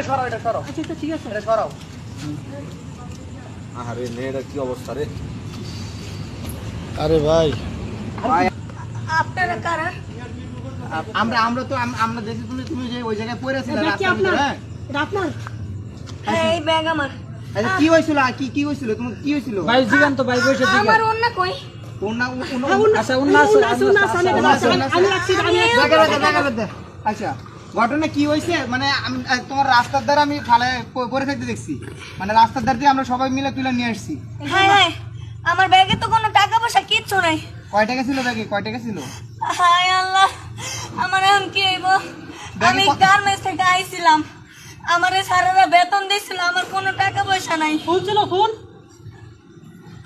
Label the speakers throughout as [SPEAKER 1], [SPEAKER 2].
[SPEAKER 1] এটা সরাও এটা সরাও।
[SPEAKER 2] আচ্ছা তো ঠিক আছে।
[SPEAKER 1] এটা সরাও।
[SPEAKER 3] আরে মেয়েটার কি অবস্থা রে?
[SPEAKER 4] আরে ভাই।
[SPEAKER 2] আপনারা কারা?
[SPEAKER 1] আমরা আমরা তো আমরা দেখি তুমি তুমি যে ওই জায়গায় পড়েছিলে
[SPEAKER 2] ব্যাগ
[SPEAKER 1] রাস্তার ভিতরে, হ্যাঁ?
[SPEAKER 2] এটা আপনার
[SPEAKER 5] হ্যাঁ এই ব্যাগ আমার।
[SPEAKER 1] আচ্ছা কি হয়েছিল? কি কি হয়েছিল? তোমার কি হয়েছিল?
[SPEAKER 4] ভাই জিগান তো ভাই বসে
[SPEAKER 5] আমার অন্য কই?
[SPEAKER 1] ওনা ওনা
[SPEAKER 2] হ্যাঁ,
[SPEAKER 4] আচ্ছা, উন্না আছে,
[SPEAKER 2] উন্না আছে, আমি
[SPEAKER 1] আছে,
[SPEAKER 2] রাখছি, আমি রাখছি, আমি রাখছি।
[SPEAKER 1] দেখা দেখা। আচ্ছা। ঘটনা কি হয়েছে? মানে আমি তোমার রাস্তার ধারে আমি ফালে পরে থাকতে দেখছি। মানে রাস্তার ধার দিয়ে আমরা সবাই মিলে তুলে নিয়ে আসছি।
[SPEAKER 5] হ্যাঁ হ্যাঁ। আমার ব্যাগে তো কোনো টাকা পয়সা কিচ্ছু নাই।
[SPEAKER 1] কয় টাকা ছিল ব্যাগে? কয় টাকা ছিল?
[SPEAKER 5] হায় আল্লাহ আমার এখন কি হইব? আমি গার্মেন্টস থেকে আইছিলাম। আমার সারারা বেতন দিছিল আমার কোনো টাকা পয়সা নাই।
[SPEAKER 2] ফোন ছিল ফোন?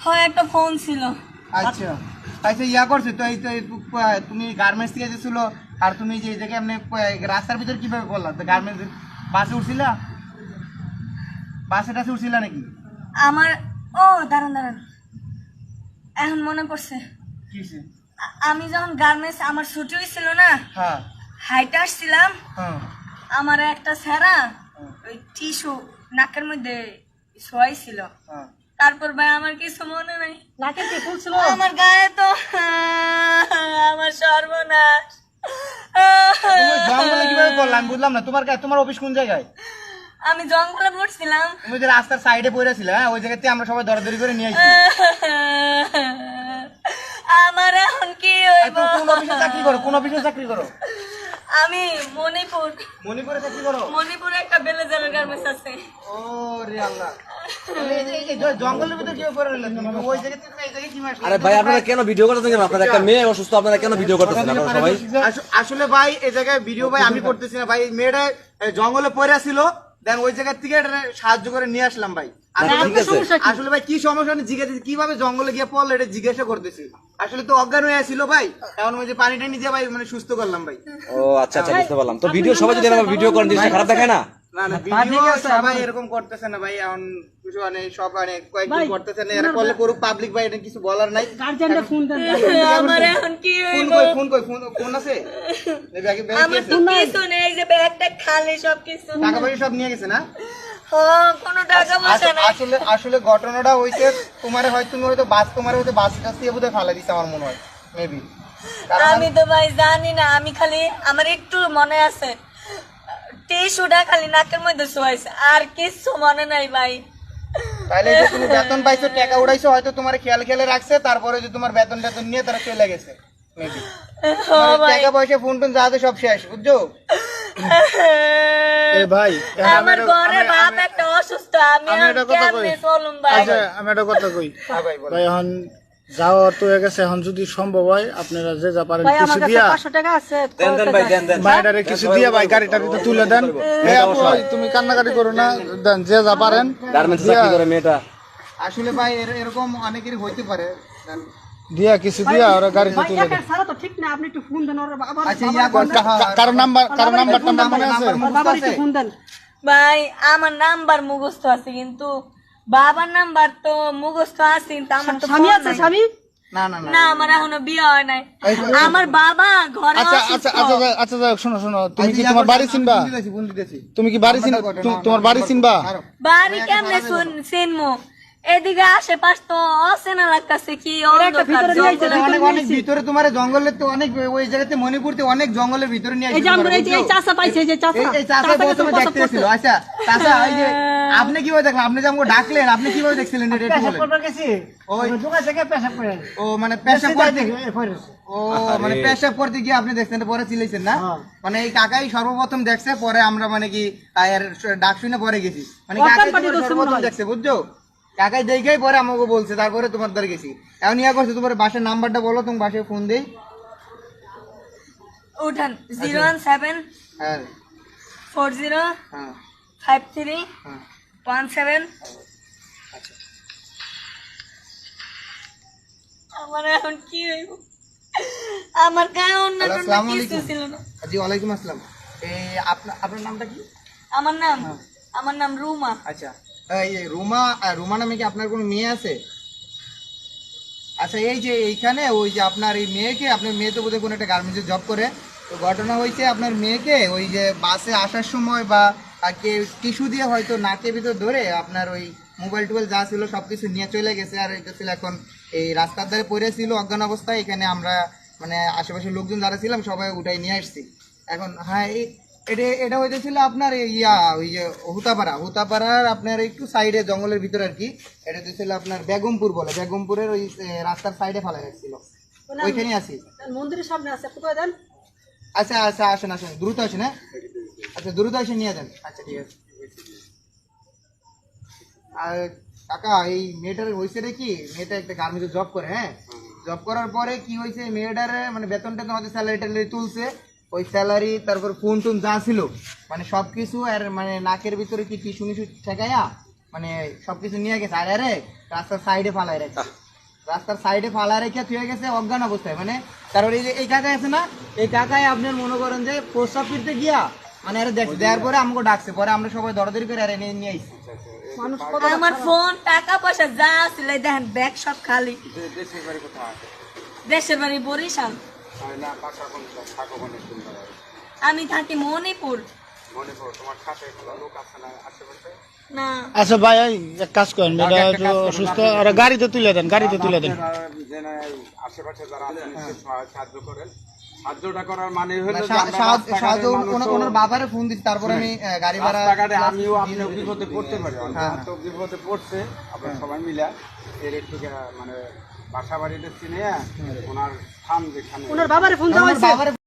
[SPEAKER 5] হয় একটা ফোন ছিল।
[SPEAKER 1] আচ্ছা। আচ্ছা ইয়া করছে তো এই তো এই তুমি গার্মেন্টস থেকে যেছিল আর তুমি যে এমনি আহ, রাস্তার ভিতরে কীভাবে করলা তো গার্মেন্টস বাসে উঠছিলা? বাসে টাসে উঠছিলা নাকি?
[SPEAKER 5] আমার ও দাঁড়ান দাঁড়ান। এখন মনে পড়ছে।
[SPEAKER 1] কি
[SPEAKER 5] আমি যখন গার্মেন্টস আমার ছুটি হয়েছিল না
[SPEAKER 1] হ্যাঁ।
[SPEAKER 5] হাইটে আসছিলাম
[SPEAKER 1] হ্যাঁ।
[SPEAKER 5] আমার একটা স্যারা ওই টিস্যু নাকের মধ্যে শোয়াইছিল।
[SPEAKER 1] হ্যাঁ।
[SPEAKER 5] তারপর ভাই আমার কিছু মনে নাই।
[SPEAKER 2] নাকের কি ফুল ছিল
[SPEAKER 5] আমার গায়ে তো আমার সর্বনাশ।
[SPEAKER 1] জঙ্গলে কীভাবে আমি বুঝলাম না। তোমার তোমার অফিস কোন জায়গায়?
[SPEAKER 5] আমি জঙ্গলে পড়ছিলাম।
[SPEAKER 1] তুমি যে রাস্তার সাইডে পড়েছিলে হ্যাঁ? ওই জায়গাতে আমরা সবাই দরাদরি করে নিয়ে আসি
[SPEAKER 5] আমার এখন কি হইব?
[SPEAKER 1] কোন অফিসে চাকরি করো? কোন অফিসে চাকরি করো?
[SPEAKER 5] আমি মণিপুর।
[SPEAKER 1] মণিপুরে চাকরি করো?
[SPEAKER 5] মণিপুরে একটা বেলেজারের গার্মেন্টস আছে।
[SPEAKER 1] ও রে আল্লাহ। আসলে?
[SPEAKER 3] আরে ভাই আপনারা কেন ভিডিও করতেছেন? আপনারা একটা মেয়ে অসুস্থ আপনারা কেন ভিডিও করতেছেন? আপনারা সবাই
[SPEAKER 1] আসলে ভাই এই জায়গায় ভিডিও ভাই আমি করতেছি না। ভাই মেয়েটা জঙ্গলে পড়ে ছিল দেন ওই জায়গা থেকে সাহায্য করে নিয়ে আসলাম ভাই। আসলে-? আসলে ভাই কি সমস্যা জিজ্ঞাসা কীভাবে জঙ্গলে গিয়ে পড়ল এটা জিজ্ঞাসা করতেছি। আসলে তো অজ্ঞান হয়ে ছিল ভাই এখন ওই যে পানিটা নিয়ে ভাই মানে সুস্থ করলাম ভাই।
[SPEAKER 3] ও আচ্ছা আচ্ছা বুঝতে পারলাম। তো ভিডিও সবাই যদি ভিডিও করেন জিনিসটা খারাপ দেখায় না?
[SPEAKER 1] না না ভিডিও সবাই এরকম করতেছে না ভাই এখন কিছু মানে সব মানে করতেছে না এরা করলে করুক পাবলিক ভাই এটা কিছু বলার নাই।
[SPEAKER 2] গার্জেনটা ফোন দেন
[SPEAKER 5] আমার এখন কি
[SPEAKER 1] ফোন কই ফোন কই ফোন ফোন আছে? এই ব্যাগে ব্যাগে
[SPEAKER 5] আমার তো কিছু নেই যে ব্যাগটা খালি সব কিছু
[SPEAKER 1] টাকা পয়সা সব নিয়ে গেছে না? আসলে আসলে ঘটনাটা হইছে তোমার হয় তুমি হয়তো বাস তোমার হয়তো বাস টাস দিয়ে বোধহয় ফালা দিছে আমার মনে হয় মেবি
[SPEAKER 5] আমি তো ভাই জানি না আমি খালি আমার একটু মনে আছে টিস্যুটা খালি নাকের মধ্যে শোয়াইছে। আর কিছু মনে নাই ভাই।
[SPEAKER 1] তাহলে যে তুমি বেতন পাইছো টাকা উড়াইছো হয়তো তোমার খেয়াল খেয়ালে রাখছে তারপরে যে তোমার বেতন টেতন নিয়ে তারা চলে গেছে। মেবি টাকা পয়সা ফোন টোন যা সব শেষ বুঝছ?
[SPEAKER 4] ভাই আমি
[SPEAKER 5] আমার
[SPEAKER 4] একটা-
[SPEAKER 5] ঘরে বাপ একটা অসুস্থ আমি
[SPEAKER 4] আমি একটা কথা কই।
[SPEAKER 5] ভাই?
[SPEAKER 4] আচ্ছা আমি একটা কথা কই।
[SPEAKER 1] হ্যাঁ ভাই
[SPEAKER 4] এখন যাওয়ার তো গেছে। এখন যদি সম্ভব হয় আপনারা যে যা পারেন কিছু দিয়া।
[SPEAKER 2] পাঁচশো টাকা আছে
[SPEAKER 3] দেন দেন ভাই দেন দেন।
[SPEAKER 4] বাইরে কিছু দিয়া ভাই গাড়িটা তুলে দেন। এই আপু ভাই, তুমি কান্নাকাটি করো না। দেন যে যা পারেন।
[SPEAKER 3] গার্মেন্টস চাকরি করে মেয়েটা।
[SPEAKER 1] আসলে ভাই এর- এরকম অনেকেরই হইতে পারে।
[SPEAKER 4] দিয়া কিছু দিয়া ওরা তুলে দেন।
[SPEAKER 2] একার তো ঠিক না আপনি একটু ফোন দেন ওর আবার
[SPEAKER 1] আচ্ছা ইয়া
[SPEAKER 4] কারও নাম্বার কারও নাম্বার মনে আছে?
[SPEAKER 2] বাবার একটু ফোন দেন।
[SPEAKER 5] ভাই আমার নাম্বার মুখস্থ আছে কিন্তু বাবার নাম্বার তো মুখস্থ কিন্তু আমার তো
[SPEAKER 2] স্বামী আছে স্বামী?
[SPEAKER 1] না না না।
[SPEAKER 5] না আমার এখনও বিয়ে হয় নাই। আমার বাবা ঘরে
[SPEAKER 4] আচ্ছা আচ্ছা আচ্ছা যাক, আচ্ছা যাক, শোনো শোনো তুমি কি তোমার বাড়ি চিনবা?
[SPEAKER 1] ফোন দিতেছি, ফোন দিতেছি।
[SPEAKER 4] তুমি কি বাড়ি চিন
[SPEAKER 1] নাম্বারটা কত?
[SPEAKER 4] তু-
[SPEAKER 1] না,
[SPEAKER 4] তোমার বাড়ি চিনবা?
[SPEAKER 5] বাড়ি কেমনে চিনমু? এদিকে আশেপাশ তো অচেনা লাগতেছে কি
[SPEAKER 2] ভিতরে
[SPEAKER 1] তোমার জঙ্গলে তো অনেক ওই জায়গাতে মণিপুরতে অনেক জঙ্গলের ভিতরে নিয়ে?
[SPEAKER 2] চাষা পাইছে যে চাষা।
[SPEAKER 1] এই- চাষা দেখতে আচ্ছা চাষা এই যে আপনি কীভাবে দেখলেন? আপনি যে আমাকে ডাকলেন আপনি কীভাবে দেখছিলেন এটা একটু বলেন। ওই ও মানে পেশাব করতে ও মানে পেশাব করতে গিয়ে আপনি দেখছেন এটা পরে চিলেছেন না? মানে এই কাকাই সর্বপ্রথম দেখছে পরে আমরা মানে কি এর ডাক শুনে পরে গেছি। মানে কাকাই সর্বপ্রথম দেখছে বুঝছ? কাকাই দেখেই পরে আমাকে বলছে তারপরে তোমার দ্বারা গেছি। এখন ইয়া করছে তোমার বাসার নাম্বারটা বলো তুমি বাসায় ফোন দেই।
[SPEAKER 5] উঠান জিরো ওয়ান সেভেন
[SPEAKER 1] হ্যাঁ।
[SPEAKER 5] ফোর জিরো
[SPEAKER 1] হ্যাঁ।
[SPEAKER 5] ফাইভ থ্রি
[SPEAKER 1] হ্যাঁ।
[SPEAKER 5] ওয়ান সেভেন আমার এখন কি হইব? আমার গায়ে অন্য কোনো কিছু ছিল না।
[SPEAKER 1] জি ওয়ালাইকুম আসসালাম। এই আপনার আপনার নামটা কি?
[SPEAKER 5] আমার নাম আমার নাম রুমা।
[SPEAKER 1] আচ্ছা। এই এই রুমা রুমা নামে কি আপনার কোনো মেয়ে আছে? আচ্ছা এই যে এইখানে ওই যে আপনার এই মেয়েকে আপনার মেয়ে তো বোধহয় কোনো একটা গার্মেন্টসে জব করে। তো ঘটনা হয়েছে আপনার মেয়েকে ওই যে বাসে আসার সময় বা আর কে টিস্যু দিয়ে হয়তো নাকে ভিতর ধরে আপনার ওই মোবাইল টোবাইল যা ছিল সবকিছু নিয়ে চলে গেছে আর এটা ছিল এখন এই রাস্তার ধারে পড়ে ছিল অজ্ঞান অবস্থায়। এখানে আমরা মানে আশেপাশের লোকজন যারা ছিলাম সবাই উঠাই নিয়ে আসছি। এখন হ্যাঁ এটা এটা হইতেছিল আপনার ইয়া ওই যে হুতাপাড়া। হুতাপাড়ার আপনার একটু সাইডে জঙ্গলের ভিতরে আর কি। এটা হইতেছিল আপনার বেগমপুর বলে। বেগমপুরের ওই রাস্তার সাইডে ফেলা গেছিল। ওইখানে আছি।
[SPEAKER 2] মন্দিরের সামনে আছে। কোথায় দেন
[SPEAKER 1] আচ্ছা আচ্ছা আসেন আসেন। দ্রুত আসেন হ্যাঁ। আচ্ছা দ্রুত এসে নিয়ে যান। আচ্ছা ঠিক আছে আর কাকা এই মেয়েটার হয়েছে রে কি? মেয়েটা একটা গার্মেন্টে জব করে হ্যাঁ? জব করার পরে কি হয়েছে মেয়েটার মানে বেতনটা তোমাদের স্যালারি ট্যালারি তুলছে। ওই স্যালারি তারপর ফোন টোন যা ছিল মানে সব কিছু আর মানে নাকের ভিতরে কি টিসু মিসু ঠেকাইয়া মানে সব কিছু নিয়ে গেছে। আর আরে রাস্তার সাইডে ফালাই রেখে। রাস্তার সাইডে ফালা রেখে থুয়ে গেছে অজ্ঞান অবস্থায় মানে তারপর এই যে এই কাকাই আছে না এই কাকাই আপনার মনে করেন যে প্রস্তাব ফিরতে গিয়া মানে আরে দেখ দেওয়ার পরে আমাকে ডাকছে পরে আমরা সবাই দরদরি করে আরে নিয়ে নিয়ে আইছি।
[SPEAKER 5] আমার ফোন টাকা পয়সা যা ছিল দেখেন ব্যাগ সব খালি। দেশের বাড়ি বরিশাল। আমি থাকি মণিপুর। না
[SPEAKER 4] আচ্ছা ভাই এক কাজ করেন এটা অসুস্থ আর গাড়িতে তুলে দেন গাড়িতে তুলে দেন।
[SPEAKER 6] আশেপাশে যারা সহায়- সাহায্য করেন। সাহায্যটা করার মানে হলো
[SPEAKER 1] সাহায্য-
[SPEAKER 6] আমরা
[SPEAKER 1] সাহায্য-
[SPEAKER 6] রাস্তাঘাটে
[SPEAKER 1] সাহায্য
[SPEAKER 6] মানুষ
[SPEAKER 1] ওনার- বাবারে ফোন দিচ্ছি তারপর আমি গাড়ি ভাড়া
[SPEAKER 6] রাস্তাঘাটে আমিও আপনিও বিপদে পড়তে পারি
[SPEAKER 1] হ্যাঁ।
[SPEAKER 6] তো বিপদে পড়ছে আপনার সবাই মিলে এর একটু মানে বাসা বাড়িতে চিনে ওনার স্থান যেখানে
[SPEAKER 2] ওনার বাবারে ফোন দেওয়া হয়েছে।
[SPEAKER 1] বাবারে